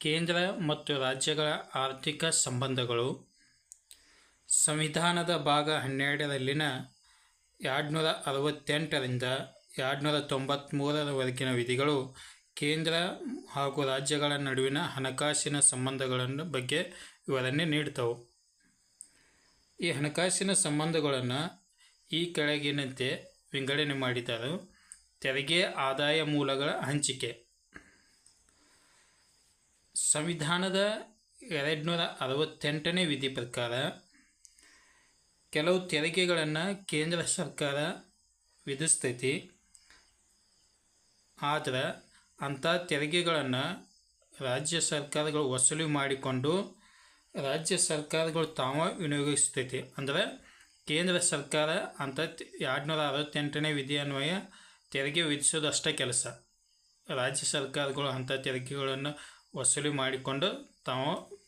ಕೇಂದ್ರ ಮತ್ತು ರಾಜ್ಯಗಳ ಆರ್ಥಿಕ ಸಂಬಂಧಗಳು. ಸಂವಿಧಾನದ ಭಾಗ ಹನ್ನೆರಡರಲ್ಲಿನ ಎರಡುನೂರ ಅರವತ್ತೆಂಟರಿಂದ ಎರಡುನೂರ ತೊಂಬತ್ತ್ಮೂರರವರೆಗಿನ ವಿಧಿಗಳು ಕೇಂದ್ರ ಹಾಗೂ ರಾಜ್ಯಗಳ ನಡುವಿನ ಹಣಕಾಸಿನ ಸಂಬಂಧಗಳನ್ನು ಬಗ್ಗೆ ವಿವರಣೆ ನೀಡ್ತವೆ ಈ ಹಣಕಾಸಿನ ಸಂಬಂಧಗಳನ್ನು ಈ ಕೆಳಗಿನಂತೆ ವಿಂಗಡಣೆ ಮಾಡಿದ್ದಾರೆ ತೆರಿಗೆ ಆದಾಯ ಮೂಲಗಳ ಹಂಚಿಕೆ. ಸಂವಿಧಾನದ ಎರಡುನೂರ ಅರವತ್ತೆಂಟನೇ ವಿಧಿ ಪ್ರಕಾರ ಕೆಲವು ತೆರಿಗೆಗಳನ್ನು ಕೇಂದ್ರ ಸರ್ಕಾರ ವಿಧಿಸ್ತೈತಿ. ಆದರೆ ಅಂಥ ತೆರಿಗೆಗಳನ್ನು ರಾಜ್ಯ ಸರ್ಕಾರಗಳು ವಸೂಲಿ ಮಾಡಿಕೊಂಡು ರಾಜ್ಯ ಸರ್ಕಾರಗಳು ತಾವ ವಿನಿಯೋಗಿಸ್ತೈತಿ. ಅಂದರೆ ಕೇಂದ್ರ ಸರ್ಕಾರ ಅಂಥ ಎರಡುನೂರ ಅರವತ್ತೆಂಟನೇ ವಿಧಿ ಅನ್ವಯ ತೆರಿಗೆ ವಿಧಿಸೋದು ಅಷ್ಟೇ ಕೆಲಸ. ರಾಜ್ಯ ಸರ್ಕಾರಗಳು ಅಂಥ ತೆರಿಗೆಗಳನ್ನು ವಸೂಲಿ ಮಾಡಿಕೊಂಡು ತಾವು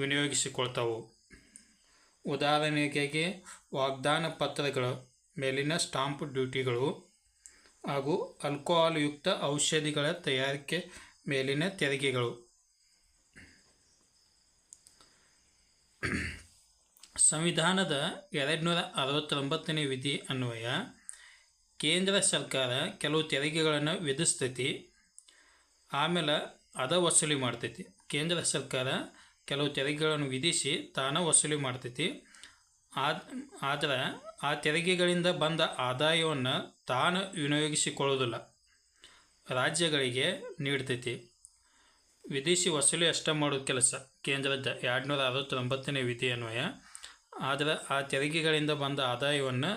ವಿನಿಯೋಗಿಸಿಕೊಳ್ತಾವು. ಉದಾಹರಣೆಗೆ ವಾಗ್ದಾನ ಪತ್ರಗಳ ಮೇಲಿನ ಸ್ಟಾಂಪ್ ಡ್ಯೂಟಿಗಳು ಹಾಗೂ ಆಲ್ಕೋಹಾಲ್ಯುಕ್ತ ಔಷಧಿಗಳ ತಯಾರಿಕೆ ಮೇಲಿನ ತೆರಿಗೆಗಳು. ಸಂವಿಧಾನದ ಎರಡುನೂರ ಅರವತ್ತೊಂಬತ್ತನೇ ವಿಧಿ ಅನ್ವಯ, ಕೇಂದ್ರ ಸರ್ಕಾರ ಕೆಲವು ತೆರಿಗೆಗಳನ್ನು ವಿಧಿಸ್ತೈತಿ. ಆಮೇಲೆ ಅದ ವಸೂಲಿ ಮಾಡ್ತೈತಿ. ಕೇಂದ್ರ ಸರ್ಕಾರ ಕೆಲವು ತೆರಿಗೆಗಳನ್ನು ವಿಧಿಸಿ ತಾನ ವಸೂಲಿ ಮಾಡ್ತೈತಿ. ಆದ್, ಆದರೆ ಆ ತೆರಿಗೆಗಳಿಂದ ಬಂದ ಆದಾಯವನ್ನು ತಾನು ವಿನಿಯೋಗಿಸಿಕೊಳ್ಳೋದಿಲ್ಲ ರಾಜ್ಯಗಳಿಗೆ ನೀಡ್ತೈತಿ. ವಿದೇಶಿ ವಸೂಲಿ ಅಷ್ಟ ಮಾಡೋದು ಕೆಲಸ. ಕೇಂದ್ರದ ಎರಡುನೂರ ಅರವತ್ತೊಂಬತ್ತನೇ ವಿಧಿ ಅನ್ವಯ ಆದರೆ ಆ ತೆರಿಗೆಗಳಿಂದ ಬಂದ ಆದಾಯವನ್ನು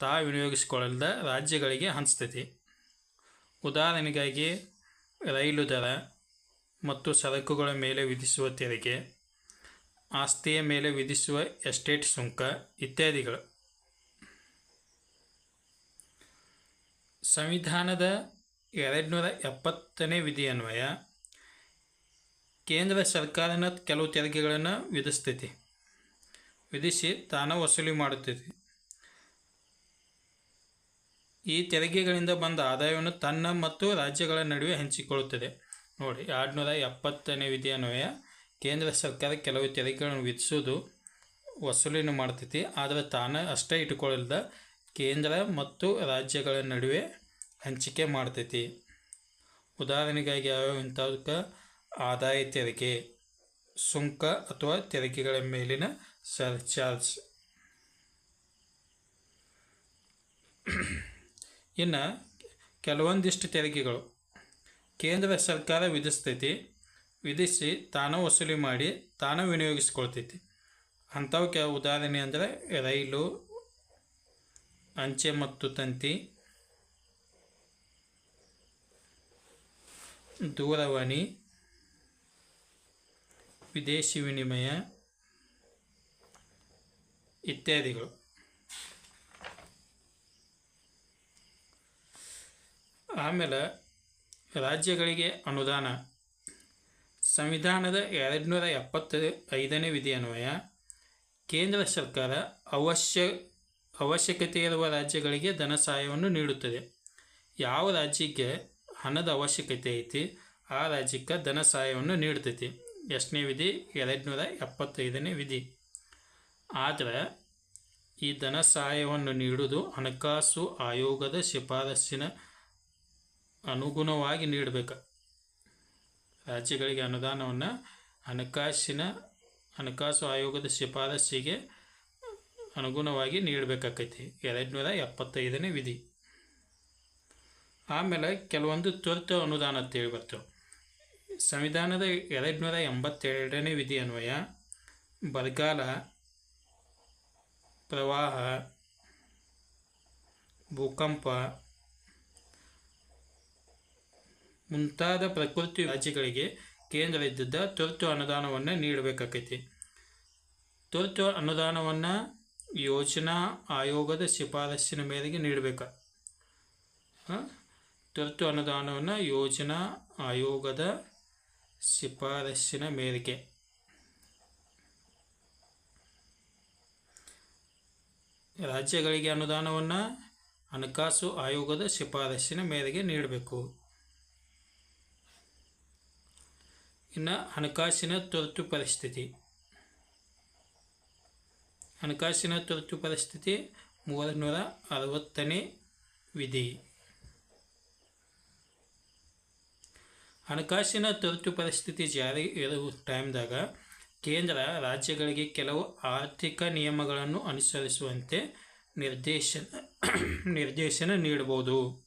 ತಾ ವಿನಿಯೋಗಿಸಿಕೊಳ್ಳದ ರಾಜ್ಯಗಳಿಗೆ ಹಂಚ್ತೈತಿ. ಉದಾಹರಣೆಗಾಗಿ ರೈಲು ದರ ಮತ್ತು ಸರಕುಗಳ ಮೇಲೆ ವಿಧಿಸುವ ತೆರಿಗೆ, ಆಸ್ತಿಯ ಮೇಲೆ ವಿಧಿಸುವ ಎಸ್ಟೇಟ್ ಸುಂಕ ಇತ್ಯಾದಿಗಳು. ಸಂವಿಧಾನದ ಎರಡುನೂರ ಎಪ್ಪತ್ತನೇ ವಿಧಿ ಅನ್ವಯ ಕೇಂದ್ರ ಸರ್ಕಾರನ ಕೆಲವು ತೆರಿಗೆಗಳನ್ನು ವಿಧಿಸ್ತೈತಿ. ವಿಧಿಸಿ ತಾನು ವಸೂಲಿ ಮಾಡುತ್ತೈತಿ. ಈ ತೆರಿಗೆಗಳಿಂದ ಬಂದ ಆದಾಯವನ್ನು ತನ್ನ ಮತ್ತು ರಾಜ್ಯಗಳ ನಡುವೆ ಹಂಚಿಕೊಳ್ಳುತ್ತದೆ. ನೋಡಿ ಆರುನೂರ ಎಪ್ಪತ್ತನೇ ವಿಧಿ ಅನ್ವಯ ಕೇಂದ್ರ ಸರ್ಕಾರ ಕೆಲವು ತೆರಿಗೆಗಳನ್ನು ವಿಧಿಸೋದು ವಸೂಲಿನ ಮಾಡ್ತೈತಿ, ಆದರೆ ತಾನು ಅಷ್ಟೇ ಇಟ್ಕೊಳ್ಳಿಲ್ಲದ ಕೇಂದ್ರ ಮತ್ತು ರಾಜ್ಯಗಳ ನಡುವೆ ಹಂಚಿಕೆ ಮಾಡ್ತೈತಿ. ಉದಾಹರಣೆಗಾಗಿ, ಯಾವ್ಯಾವ ಇಂಥದಕ್ಕೆ ಆದಾಯ ತೆರಿಗೆ, ಸುಂಕ ಅಥವಾ ತೆರಿಗೆಗಳ ಮೇಲಿನ ಸರ್ಚಾರ್ಜ್. ಇನ್ನು, ಕೆಲವೊಂದಿಷ್ಟು ತೆರಿಗೆಗಳು. ಕೇಂದ್ರ ಸರ್ಕಾರ ವಿಧಿಸ್ತೈತಿ, ವಿಧಿಸಿ ತಾನು ವಸೂಲಿ ಮಾಡಿ ತಾನು ವಿನಿಯೋಗಿಸ್ಕೊಳ್ತೈತಿ. ಅಂಥವಕ್ಕೆ ಉದಾಹರಣೆ ಅಂದರೆ ರೈಲು, ಅಂಚೆ ಮತ್ತು ತಂತಿ, ದೂರವಾಣಿ, ವಿದೇಶಿ ವಿನಿಮಯ ಇತ್ಯಾದಿಗಳು. ಆಮೇಲೆ ರಾಜ್ಯಗಳಿಗೆ ಅನುದಾನ. ಸಂವಿಧಾನದ ಎರಡುನೂರ ಎಪ್ಪತ್ತ ಐದನೇ ವಿಧಿ ಅನ್ವಯ ಕೇಂದ್ರ ಸರ್ಕಾರ ಅವಶ್ಯ ಅವಶ್ಯಕತೆ ಇರುವ ರಾಜ್ಯಗಳಿಗೆ ಧನ ಸಹಾಯವನ್ನು ನೀಡುತ್ತದೆ. ಯಾವ ರಾಜ್ಯಕ್ಕೆ ಹಣದ ಅವಶ್ಯಕತೆ ಐತಿ, ಆ ರಾಜ್ಯಕ್ಕೆ ಧನ ಸಹಾಯವನ್ನು ನೀಡ್ತೈತಿ. ಎಷ್ಟನೇ ವಿಧಿ? ಎರಡುನೂರ ಎಪ್ಪತ್ತೈದನೇ ವಿಧಿ. ಆದರೆ, ಈ ಧನ ಸಹಾಯವನ್ನು ನೀಡುವುದು ಹಣಕಾಸು ಆಯೋಗದ ಶಿಫಾರಸ್ಸಿನ ಅನುಗುಣವಾಗಿ ನೀಡಬೇಕು. ರಾಜ್ಯಗಳಿಗೆ ಅನುದಾನವನ್ನು ಹಣಕಾಸಿನ, ಹಣಕಾಸು ಆಯೋಗದ ಶಿಫಾರಸ್ಸಿಗೆ ಅನುಗುಣವಾಗಿ ನೀಡಬೇಕಾಕೈತಿ. ಎರಡುನೂರ ಎಪ್ಪತ್ತೈದನೇ ವಿಧಿ. ಆಮೇಲೆ ಕೆಲವೊಂದು ತುರ್ತು ಅನುದಾನ ಅಂತೇಳಿ ಬರ್ತವೆ. ಸಂವಿಧಾನದ ಎರಡುನೂರ ಎಂಬತ್ತೆರಡನೇ ವಿಧಿ ಅನ್ವಯ. ಬರಗಾಲ, ಪ್ರವಾಹ, ಭೂಕಂಪ ಮುಂತಾದ ಪ್ರಕೃತಿ ರಾಜ್ಯಗಳಿಗೆ ಕೇಂದ್ರ ಇದ್ದಿದ್ದ ತುರ್ತು ಅನುದಾನವನ್ನು ನೀಡಬೇಕಾಕೈತಿ. ತುರ್ತು ಅನುದಾನವನ್ನು ಯೋಜನಾ ಆಯೋಗದ ಶಿಫಾರಸ್ಸಿನ ಮೇರೆಗೆ ನೀಡಬೇಕು. ತುರ್ತು ಅನುದಾನವನ್ನು ಯೋಜನಾ ಆಯೋಗದ ಶಿಫಾರಸ್ಸಿನ ಮೇರೆಗೆ. ರಾಜ್ಯಗಳಿಗೆ ಅನುದಾನವನ್ನು ಹಣಕಾಸು ಆಯೋಗದ ಶಿಫಾರಸ್ಸಿನ ಮೇರೆಗೆ ನೀಡಬೇಕು. ಇನ್ನು ಹಣಕಾಸಿನ ತುರ್ತು ಪರಿಸ್ಥಿತಿ. ಹಣಕಾಸಿನ ತುರ್ತು ಪರಿಸ್ಥಿತಿ ಮೂರುನೂರ ಅರವತ್ತನೇ ವಿಧಿ. ಹಣಕಾಸಿನ ತುರ್ತು ಪರಿಸ್ಥಿತಿ ಜಾರಿ ಇರುವ ಟೈಮ್ದಾಗ ಕೇಂದ್ರ ರಾಜ್ಯಗಳಿಗೆ ಕೆಲವು ಆರ್ಥಿಕ ನಿಯಮಗಳನ್ನು ಅನುಸರಿಸುವಂತೆ ನಿರ್ದೇಶನ ನಿರ್ದೇಶನ ನೀಡಬಹುದು.